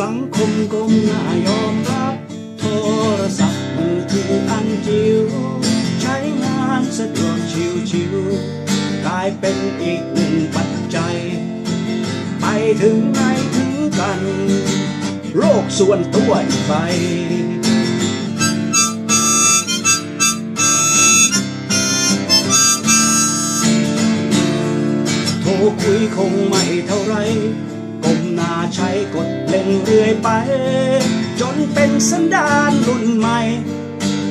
สังคมคงน่ายอมรับโทรศัพท์มือถืออันจิ๋วใช้งานสะดวกชิวๆกลายเป็นอีกหนึ่งปัจจัย ไปถึงไหนถึงกันโรคส่วนตัวอีกไปโทรคุยคงไม่เท่าไร นาใช้กดเล่นเรื่อยไป จนเป็นสันดานรุ่นใหม่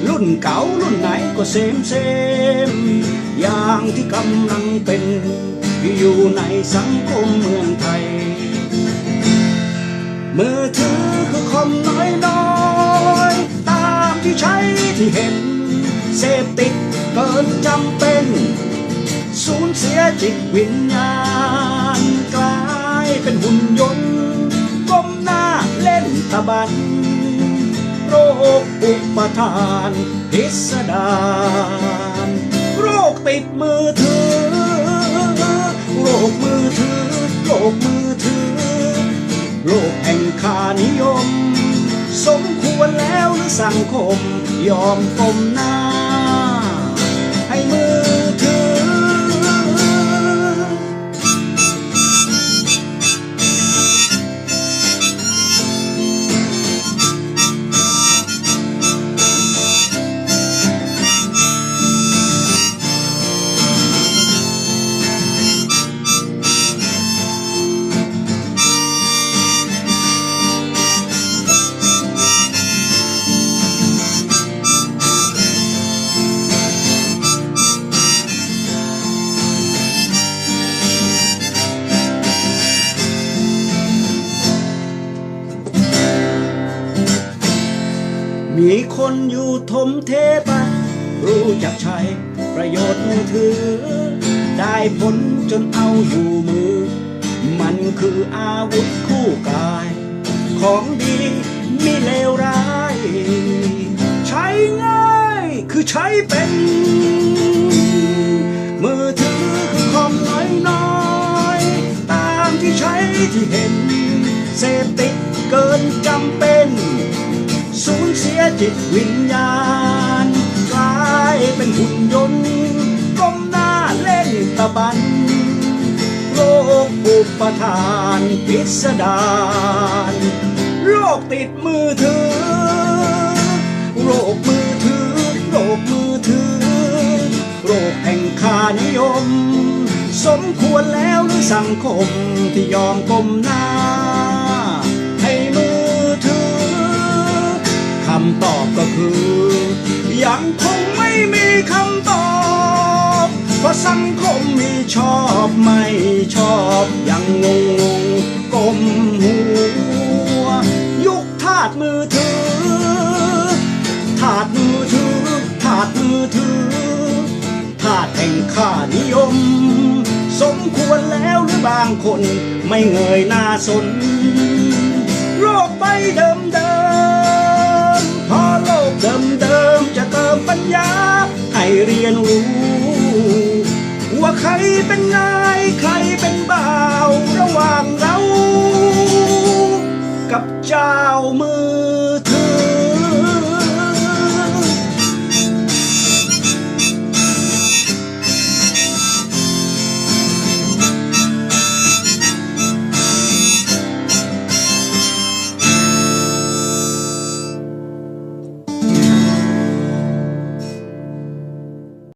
รุ่นเก่ารุ่นไหนก็เซมเซมอย่างที่กำลังเป็นอยู่ในสังคมเมืองไทย มือถือคือคอมน้อยน้อยตามที่ใช้ที่เห็น เสพติดเกินจำเป็น สูญเสียจิตวิญญาณ บันโรคอุปทานพิสดารโรคติดมือถือ โรคมือถือ โรคมือถือ โรคแห่งคานิยม สมควรแล้วหรือสังคม ยอมก้มหน้า มีคนอยู่ทมเทไปรู้จักใช้ประโยชน์มือถือ ได้ผลจนเอาอยู่มือ มันคืออาวุธคู่กาย ของดีไม่เลวร้าย ใช้ง่ายคือใช้เป็น มือถือคือคอมน้อยน้อยตามที่ใช้ที่เห็น เสพติดเกินจำเป็น จิตวิญญาณกลายเป็นหุ่นยนต์ก้มหน้าเล่นตะบันโรคอุปทานพิสดารโรคติดมือถือโรคมือถือโรคมือถือโรคแห่งคานิยม สมควรแล้วหรือสังคมที่ยอมก้มหน้า ตอบก็คือ ยังคงไม่มีคำตอบ เพราะสังคมมีชอบไม่ชอบยังงงงกลมหัว ยุคทาดมือถือถาดมือถือถาดมือถือถาดแห่งค่านิยม สมควรแล้วหรือบางคนไม่เงยหน้าสน โรคใบเดิมเดิม เรียนรู้ ว่าใครเป็นนาน